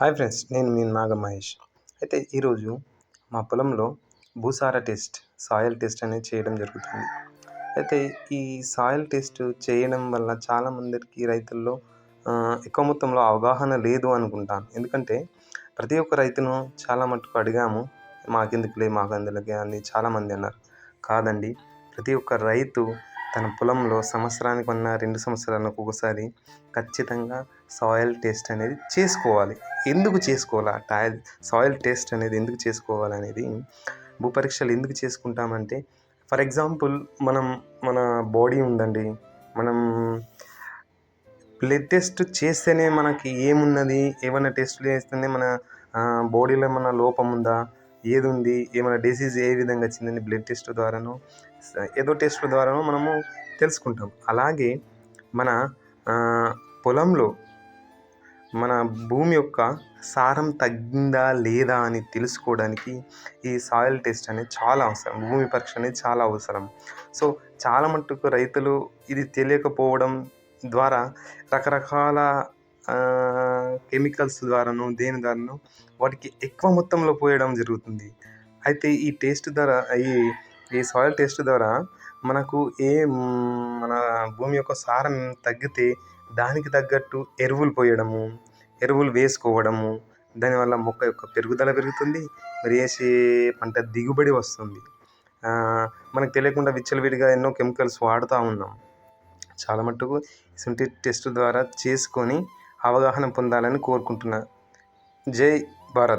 Hi friends నేను మీ నాగ మహేష్. అయితే ఈరోజు మా పొలంలో భూసార టెస్ట్ సాయిల్ టెస్ట్ అనేది చేయడం జరుగుతుంది. అయితే ఈ సాయిల్ టెస్ట్ చేయడం వల్ల చాలామందికి రైతుల్లో ఎక్కువ మొత్తంలో అవగాహన లేదు అనుకుంటాను. ఎందుకంటే ప్రతి ఒక్క రైతును చాలా మట్టుకు అడిగాము మాకెందుకులే మాకు అందులోకి అని చాలామంది అన్నారు. కాదండి ప్రతి ఒక్క రైతు తన పొలంలో సంవత్సరానికి ఉన్న రెండు సంవత్సరాలకు ఒకసారి ఖచ్చితంగా సాయిల్ టెస్ట్ అనేది చేసుకోవాలి. ఎందుకు చేసుకోవాలి? టాయిల్ సాయిల్ టెస్ట్ అనేది ఎందుకు చేసుకోవాలనేది భూపరీక్షలు భూ పరీక్షలు ఎందుకు చేసుకుంటామంటే ఫర్ ఎగ్జాంపుల్ మనం మన బాడీ ఉందండి. మనం బ్లడ్ టెస్ట్ చేస్తేనే మనకి ఏమున్నది? ఏమైనా టెస్ట్లు చేస్తేనే మన బాడీలో ఏమైనా లోపం ఉందా? ఏది ఉంది ఏమైనా డిసీజ్ ఏ విధంగా వచ్చిందని బ్లడ్ టెస్ట్ ద్వారానో ఏదో టెస్ట్ ద్వారానో మనము తెలుసుకుంటాం. అలాగే మన పొలంలో మన భూమి యొక్క సారం తగ్గిందా లేదా అని తెలుసుకోవడానికి ఈ సాయిల్ టెస్ట్ అనేది చాలా అవసరం. భూమి పరీక్ష అనేది చాలా అవసరం. సో చాలా మట్టుకు రైతులు ఇది తెలియకపోవడం ద్వారా రకరకాల కెమికల్స్ ద్వారాను దేని ద్వారాను వాటికి ఎక్కువ మొత్తంలో పోయడం జరుగుతుంది. అయితే ఈ టేస్ట్ ద్వారా ఈ ఈ సాయిల్ టెస్ట్ ద్వారా మనకు ఏ మన భూమి యొక్క సారం తగ్గితే దానికి తగ్గట్టు ఎరువులు పోయడము ఎరువులు వేసుకోవడము దానివల్ల మొక్క యొక్క పెరుగుదల పెరుగుతుంది మరి వేసే పంట దిగుబడి వస్తుంది. మనకు తెలియకుండా విచ్చలవిడిగా ఎన్నో కెమికల్స్ వాడుతూ ఉన్నాం. చాలా మట్టుకు ఇటువంటి టెస్ట్ ద్వారా చేసుకొని అవగాహన పొందాలని కోరుకుంటున్నా. జై భారత్.